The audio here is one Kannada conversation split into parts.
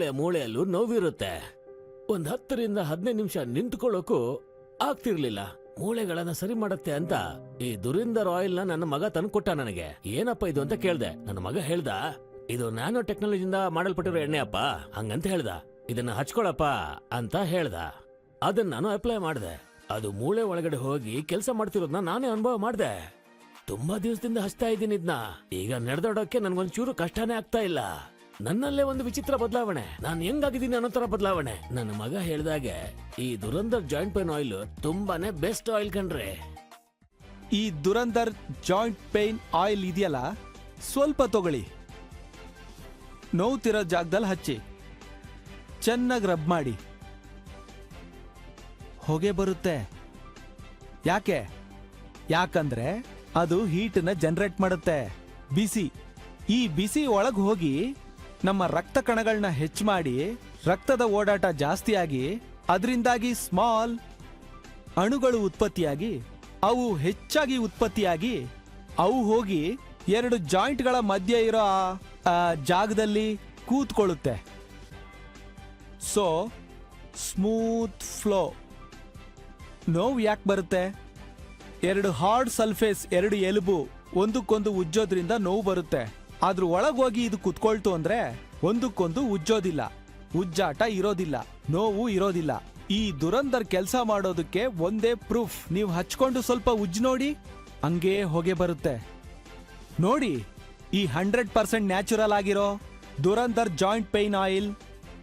ಮೂಳೆ ಮೂಳೆಯಲ್ಲೂ ನೋವಿರುತ್ತೆ. ಒಂದ್ ಹತ್ತರಿಂದ ಹದಿನೈದು ನಿಮಿಷ ನಿಂತ್ಕೊಳ್ಳೋಕು ಆಗ್ತಿರ್ಲಿಲ್ಲ. ಮೂಳೆಗಳನ್ನ ಸರಿ ಮಾಡತ್ತೆ ಅಂತ ಈ ದುರಿಂದರ್ ಆಯಿಲ್ನ ನನ್ನ ಮಗ ತಂದ್ಕೊಟ್ಟ ನನಗೆ. ಏನಪ್ಪ ಇದು ಅಂತ ಕೇಳ್ದೆ. ನನ್ನ ಮಗ ಹೇಳ್ದ, ಇದು ನ್ಯಾನೋ ಟೆಕ್ನಾಲಜಿಯಿಂದ ಮಾಡಲ್ಪಟ್ಟಿರೋ ಎಣ್ಣೆ ಅಪ್ಪ ಹಂಗಂತ ಹೇಳ್ದ. ಇದನ್ನ ಹಚ್ಕೊಳಪ್ಪ ಅಂತ ಹೇಳ್ದ. ಅದನ್ನ ನಾನು ಅಪ್ಲೈ ಮಾಡ್ದೆ. ಅದು ಮೂಳೆ ಒಳಗಡೆ ಹೋಗಿ ಕೆಲಸ ಮಾಡ್ತಿರೋದನ್ನ ನಾನೇ ಅನುಭವ ಮಾಡ್ದೆ. ತುಂಬಾ ದಿವಸದಿಂದ ಹಚ್ತಾ ಇದ್ದೀನಿ ಇದನ್ನ ಈಗ ನಡೆದಾಡೋಕೆ ನನ್ಗೊಂಚೂರು ಕಷ್ಟನೇ ಆಗ್ತಾ ಇಲ್ಲ. ನನ್ನಲ್ಲೇ ಒಂದು ವಿಚಿತ್ರ ಬದಲಾವಣೆ. ನಾನು ಹೆಂಗಾಗಿದ್ದೀನಿ ಅನ್ನೋ ತರ ಬದಲಾವಣೆ. ನನ್ನ ಮಗ ಹೇಳಿದಾಗೆ, ಈ ದುರಂಧರ್ ಜಾಯಿಂಟ್ ಪೇನ್ ಆಯಿಲ್ ತುಂಬಾನೇ ಬೆಸ್ಟ್ ಆಯಿಲ್ ಕಣ್ರಿ. ಈ ದುರಂಧರ್ ಜಾಯಿಂಟ್ ಪೇನ್ ಆಯಿಲ್ ಇದೆಯಲ್ಲ, ಸ್ವಲ್ಪ ತಗೊಳ್ಳಿ. ನೋವುತ್ತಿರೋ ಜಾಗದಲ್ಲಿ ಹಚ್ಚಿ. ಚೆನ್ನಾಗಿ ರಬ್ ಮಾಡಿ. ಹೊಗೆ ಬರುತ್ತೆ. ಯಾಕೆ? ಯಾಕಂದ್ರೆ ಅದು ಹೀಟನ್ನ ಜನರೇಟ್ ಮಾಡುತ್ತೆ. ಬಿಸಿ. ಈ ಬಿಸಿ ಒಳಗೆ ಹೋಗಿ ನಮ್ಮ ರಕ್ತ ಕಣಗಳನ್ನ ಹೆಚ್ಚು ಮಾಡಿ ರಕ್ತದ ಓಡಾಟ ಜಾಸ್ತಿಯಾಗಿ ಅದರಿಂದಾಗಿ ಸ್ಮಾಲ್ ಅಣುಗಳು ಉತ್ಪತ್ತಿಯಾಗಿ, ಅವು ಹೆಚ್ಚಾಗಿ ಉತ್ಪತ್ತಿಯಾಗಿ, ಅವು ಹೋಗಿ ಎರಡು ಜಾಯಿಂಟ್ಗಳ ಮಧ್ಯೆ ಇರೋ ಆ- ಜಾಗದಲ್ಲಿ ಕೂತ್ಕೊಳ್ಳುತ್ತೆ. So, smooth flow. ನೋವು ಯಾಕೆ ಬರುತ್ತೆ? ಎರಡು ಹಾರ್ಡ್ ಸಲ್ಫೇಸ್, ಎರಡು ಎಲುಬು ಒಂದಕ್ಕೊಂದು ಉಜ್ಜೋದ್ರಿಂದ ನೋವು ಬರುತ್ತೆ. ಆದ್ರೂ ಒಳಗೋಗಿ ಇದು ಕುತ್ಕೊಳ್ತು ಅಂದ್ರೆ ಒಂದಕ್ಕೊಂದು ಉಜ್ಜೋದಿಲ್ಲ. ಉಜ್ಜಾಟ ಇರೋದಿಲ್ಲ. ನೋವು ಇರೋದಿಲ್ಲ. ಈ ದುರಂದರ್ ಕೆಲಸ ಮಾಡೋದಕ್ಕೆ ಒಂದೇ ಪ್ರೂಫ್. ನೀವು ಹಚ್ಕೊಂಡು ಸ್ವಲ್ಪ ಉಜ್ಜ್ ನೋಡಿ, ಹಂಗೇ ಹೊಗೆ ಬರುತ್ತೆ. ನೋಡಿ, ಈ ಹಂಡ್ರೆಡ್ ಪರ್ಸೆಂಟ್ ನ್ಯಾಚುರಲ್ ಆಗಿರೋ Durandhar joint pain oil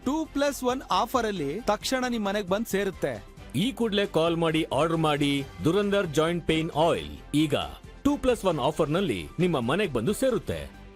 two plus one offer ಅಲ್ಲಿ ತಕ್ಷಣ ನಿಮ್ ಮನೆಗೆ ಬಂದು ಸೇರುತ್ತೆ. ಈ ಕೂಡಲೇ ಕಾಲ್ ಮಾಡಿ, ಆರ್ಡರ್ ಮಾಡಿ, ದುರಂದರ್ ಜಾಯಿಂಟ್ ಪೇನ್ ಆಯಿಲ್ ಈಗ ಟೂ ಪ್ಲಸ್ ಒನ್ ಆಫರ್ನಲ್ಲಿ ನಿಮ್ಮ ಮನೆಗೆ ಬಂದು ಸೇರುತ್ತೆ.